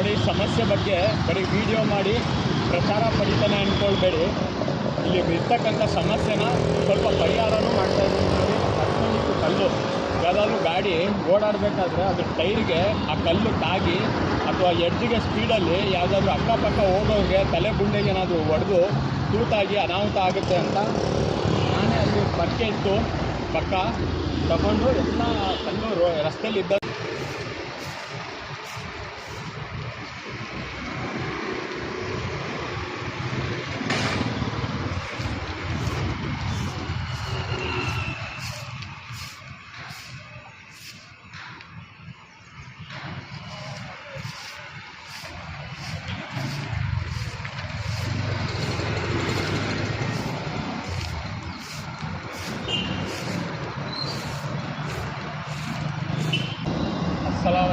ನೋಡಿ, ಸಮಸ್ಯೆ ಬಗ್ಗೆ ಬರೀ ವಿಡಿಯೋ ಮಾಡಿ ಪ್ರಚಾರ ಪಡಿತಾನೆ ಅಂದ್ಕೊಳ್ಬೇಡಿ ಇಲ್ಲಿ ಇರ್ತಕ್ಕಂಥ ಸಮಸ್ಯೆನ ಸ್ವಲ್ಪ ಪರಿಹಾರನೂ ಮಾಡ್ತಾ ಇದ್ದೀನಿ. ನೋಡಿ ಕಲ್ಲು. ಯಾವುದಾದ್ರೂ ಗಾಡಿ ಓಡಾಡಬೇಕಾದ್ರೆ ಅದ್ರ ಟೈರ್ಗೆ ಆ ಕಲ್ಲು ತಾಗಿ ಅಥವಾ ಎಡ್ಜಿಗೆ ಸ್ಪೀಡಲ್ಲಿ ಯಾವುದಾದ್ರೂ ಅಕ್ಕಪಕ್ಕ ಹೋಗೋರಿಗೆ ತಲೆ ಗುಂಡೆಗೆ ಏನಾದರೂ ಹೊಡೆದು ತೂತಾಗಿ ಅನಾಹುತ ಆಗುತ್ತೆ ಅಂತ ನಾನೇ ಅಲ್ಲಿ ಪಕ್ಕೆ ಇತ್ತು ಪಕ್ಕ ತಗೊಂಡು ಎಲ್ಲ ಕಲ್ಲು ರಸ್ತೆಯಲ್ಲಿ ಇದ್ದ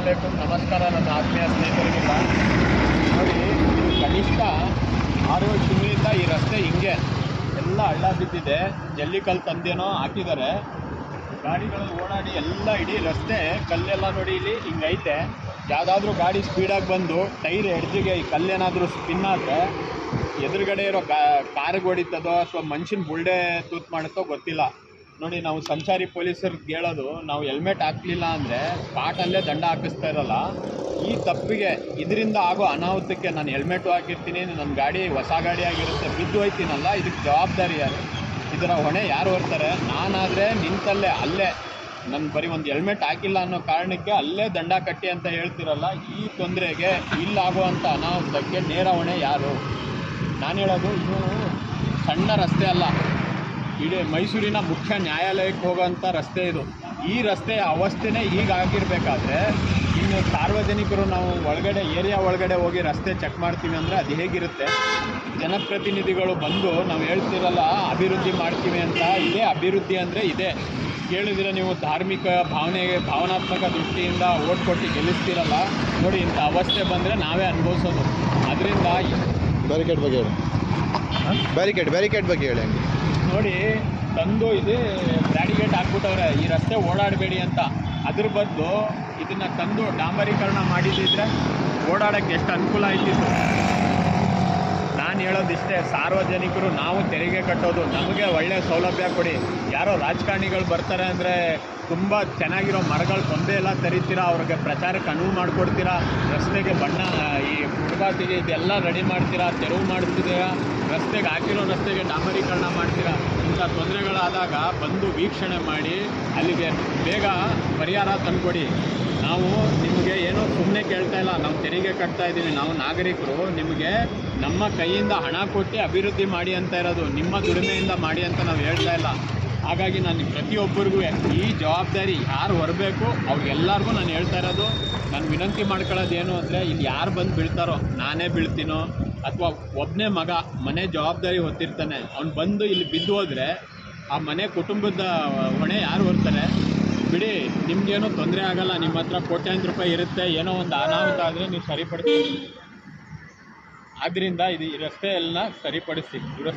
ನಮಸ್ಕಾರ ನನ್ನ ಆತ್ಮೀಯ ಸ್ನೇಹಿತರಿಗೆಲ್ಲ. ನೋಡಿ ಇದು ಕನಿಷ್ಠ ಆರು ಶೂನ್ಯದಿಂದ ಈ ರಸ್ತೆ ಹಿಂಗೆ. ಎಲ್ಲ ಹಳ್ಳ ಬಿದ್ದಿದೆ. ಜಲ್ಲಿಕಲ್ಲು ತಂದೇನೋ ಹಾಕಿದ್ದಾರೆ. ಗಾಡಿಗಳು ಓಡಾಡಿ ಎಲ್ಲ ಇಡೀ ರಸ್ತೆ ಕಲ್ಲೆಲ್ಲ ನೋಡಿ ಇಲ್ಲಿ ಹಿಂಗೈತೆ ಯಾವುದಾದ್ರೂ ಗಾಡಿ ಸ್ಪೀಡಾಗಿ ಬಂದು ಟೈರ್ ಎಡ್ಜಿಗೆ ಈ ಕಲ್ಲೇನಾದರೂ ಸ್ಪಿನ್ ಆದರೆ ಎದುರುಗಡೆ ಇರೋ ಕಾ ಕಾರ್ಗೆ ಹೊಡಿತದೋ ಅಥವಾ ಮನುಷ್ಯನ ಬುಲ್ಡೆ ತೂತ್ ಮಾಡುತ್ತೋ ಗೊತ್ತಿಲ್ಲ. ನೋಡಿ, ನಾವು ಸಂಚಾರಿ ಪೊಲೀಸರಿಗೆ ಕೇಳೋದು, ನಾವು ಹೆಲ್ಮೆಟ್ ಹಾಕಲಿಲ್ಲ ಅಂದರೆ ಸ್ಪಾಟಲ್ಲೇ ದಂಡ ಹಾಕಿಸ್ತಾ ಇರಲ್ಲ. ಈ ತಪ್ಪಿಗೆ ಇದರಿಂದ ಆಗೋ ಅನಾಹುತಕ್ಕೆ ನಾನು ಹೆಲ್ಮೆಟು ಹಾಕಿರ್ತೀನಿ, ನನ್ನ ಗಾಡಿ ಹೊಸ ಗಾಡಿ ಆಗಿರುತ್ತೆ, ಬಿದ್ದು ಹೋಯ್ತೀನಲ್ಲ, ಇದಕ್ಕೆ ಜವಾಬ್ದಾರಿ ಯಾರು? ಇದರ ಹೊಣೆ ಯಾರು ಹೊರ್ತಾರೆ? ನಾನಾದರೆ ನಿಂತಲ್ಲೇ ಅಲ್ಲೇ ನನ್ನ ಬರೀ ಒಂದು ಹೆಲ್ಮೆಟ್ ಹಾಕಿಲ್ಲ ಅನ್ನೋ ಕಾರಣಕ್ಕೆ ಅಲ್ಲೇ ದಂಡ ಕಟ್ಟಿ ಅಂತ ಹೇಳ್ತಿರಲ್ಲ, ಈ ತೊಂದರೆಗೆ ಇಲ್ಲಾಗುವಂಥ ಅನಾಹುತಕ್ಕೆ ನೇರ ಹೊಣೆ ಯಾರು? ನಾನು ಹೇಳೋದು ಇದು ಸಣ್ಣ ರಸ್ತೆ ಅಲ್ಲ. ಇಡೀ ಮೈಸೂರಿನ ಮುಖ್ಯ ನ್ಯಾಯಾಲಯಕ್ಕೆ ಹೋಗೋಂಥ ರಸ್ತೆ ಇದು. ಈ ರಸ್ತೆಯ ಅವಸ್ಥೆನೇ ಹೀಗಾಗಿರ್ಬೇಕಾದ್ರೆ ಇನ್ನು ಸಾರ್ವಜನಿಕರು ನಾವು ಒಳಗಡೆ ಏರಿಯಾ ಒಳಗಡೆ ಹೋಗಿ ರಸ್ತೆ ಚೆಕ್ ಮಾಡ್ತೀವಿ ಅಂದರೆ ಅದು ಹೇಗಿರುತ್ತೆ? ಜನಪ್ರತಿನಿಧಿಗಳು ಬಂದು ನಾವು ಹೇಳ್ತಿರಲ್ಲ ಅಭಿವೃದ್ಧಿ ಮಾಡ್ತೀವಿ ಅಂತ. ಇದೇ ಅಭಿವೃದ್ಧಿ ಅಂದರೆ ಇದೆ. ಕೇಳಿದರೆ ನೀವು ಧಾರ್ಮಿಕ ಭಾವನೆಗೆ ಭಾವನಾತ್ಮಕ ದೃಷ್ಟಿಯಿಂದ ಓಟ್ ಕೊಟ್ಟು ಗೆಲ್ಲಿಸ್ತಿರಲ್ಲ. ನೋಡಿ ಇಂಥ ಅವಸ್ಥೆ ಬಂದರೆ ನಾವೇ ಅನುಭವಿಸೋದು. ಅದರಿಂದ ಬ್ಯಾರಿಕೇಡ್ ಬಗ್ಗೆ ಹೇಳಿ. ಬ್ಯಾರಿಕೇಡ್ ಬ್ಯಾರಿಕೇಡ್ ಬಗ್ಗೆ ಹೇಳಿ ಹಂಗೆ. ನೋಡಿ, ತಂದು ಇದು ಬ್ಯಾರಿಗೇಟ್ ಹಾಕ್ಬಿಟ್ಟವ್ರೆ, ಈ ರಸ್ತೆ ಓಡಾಡಬೇಡಿ ಅಂತ. ಅದ್ರ ಬದಲು ಇದನ್ನ ತಂದು ಡಾಂಬರೀಕರಣ ಮಾಡಿದ್ರೆ ಓಡಾಡೋಕ್ಕೆ ಎಷ್ಟು ಅನುಕೂಲ ಆಯ್ತಿತ್ತು. ನಾನು ಹೇಳೋದಿಷ್ಟೇ, ಸಾರ್ವಜನಿಕರು ನಾವು ತೆರಿಗೆ ಕಟ್ಟೋದು, ನಮಗೆ ಒಳ್ಳೆ ಸೌಲಭ್ಯ ಕೊಡಿ. ಯಾರೋ ರಾಜಕಾರಣಿಗಳು ಬರ್ತಾರೆ ಅಂದರೆ ತುಂಬ ಚೆನ್ನಾಗಿರೋ ಮರಗಳು ಕೊಂಬೆ ಎಲ್ಲ ತರಿತೀರಾ, ಅವ್ರಿಗೆ ಪ್ರಚಾರಕ್ಕೆ ಅನುವು ಮಾಡಿಕೊಡ್ತೀರಾ, ರಸ್ತೆಗೆ ಬಣ್ಣ, ಈ ಫುಟ್ಪಾತಿಗೆ ಇದೆಲ್ಲ ರೆಡಿ ಮಾಡ್ತೀರಾ, ತೆರವು ಮಾಡ್ತಿದ್ದೀರಾ ರಸ್ತೆಗೆ ಹಾಕಿರೋ ರಸ್ತೆಗೆ ಡಾಂಬರೀಕರಣ ಮಾಡ್ತೀರಾ? ಇಂಥ ತೊಂದರೆಗಳಾದಾಗ ಬಂದು ವೀಕ್ಷಣೆ ಮಾಡಿ, ಅಲ್ಲಿಗೆ ಬೇಗ ಪರಿಹಾರ ತಂದುಕೊಡಿ. ನಾವು ನಿಮಗೆ ಏನೋ ಸುಮ್ಮನೆ ಕೇಳ್ತಾ ಇಲ್ಲ. ನಾವು ತೆರಿಗೆ ಕಟ್ತಾ ಇದ್ದೀವಿ. ನಾವು ನಾಗರಿಕರು, ನಿಮಗೆ ನಮ್ಮ ಕೈಯಿಂದ ಹಣ ಕೊಟ್ಟು ಅಭಿವೃದ್ಧಿ ಮಾಡಿ ಅಂತ ಇರೋದು, ನಿಮ್ಮ ದುಡಿಮೆಯಿಂದ ಮಾಡಿ ಅಂತ ನಾವು ಹೇಳ್ತಾ ಇಲ್ಲ. ಹಾಗಾಗಿ ನಾನು ಪ್ರತಿಯೊಬ್ಬರಿಗೂ ಈ ಜವಾಬ್ದಾರಿ ಯಾರು ಹೊರಬೇಕು, ಅವ್ರಿಗೆಲ್ಲರಿಗೂ ನಾನು ಹೇಳ್ತಾ ಇರೋದು, ನಾನು ವಿನಂತಿ ಮಾಡ್ಕೊಳ್ಳೋದು ಏನು ಅಂದರೆ, ಇಲ್ಲಿ ಯಾರು ಬಂದು ಬೀಳ್ತಾರೋ ನಾನೇ ಬೀಳ್ತೀನೋ ಅಥವಾ ಒಬ್ಬನೇ ಮಗ ಮನೆ ಜವಾಬ್ದಾರಿ ಹೊತ್ತಿರ್ತಾನೆ, ಅವ್ನು ಬಂದು ಇಲ್ಲಿ ಬಿದ್ದು ಹೋದರೆ ಆ ಮನೆ ಕುಟುಂಬದ ಹೊಣೆ ಯಾರು ಹೊರ್ತಾರೆ? ಬಿಡಿ, ನಿಮ್ಗೇನೋ ತೊಂದರೆ ಆಗಲ್ಲ ನಿಮ್ಮ ಹತ್ರ ಕೋಟ್ಯಾಂತರ ರೂಪಾಯಿ ಇರುತ್ತೆ, ಏನೋ ಒಂದು ಅನಾಹುತ ಆದರೆ ನೀವು ಸರಿಪಡಿಸಿ ಆದ್ದರಿಂದ ಇದು ಈ ರಸ್ತೆ ಎಲ್ಲ ಸರಿಪಡಿಸಿ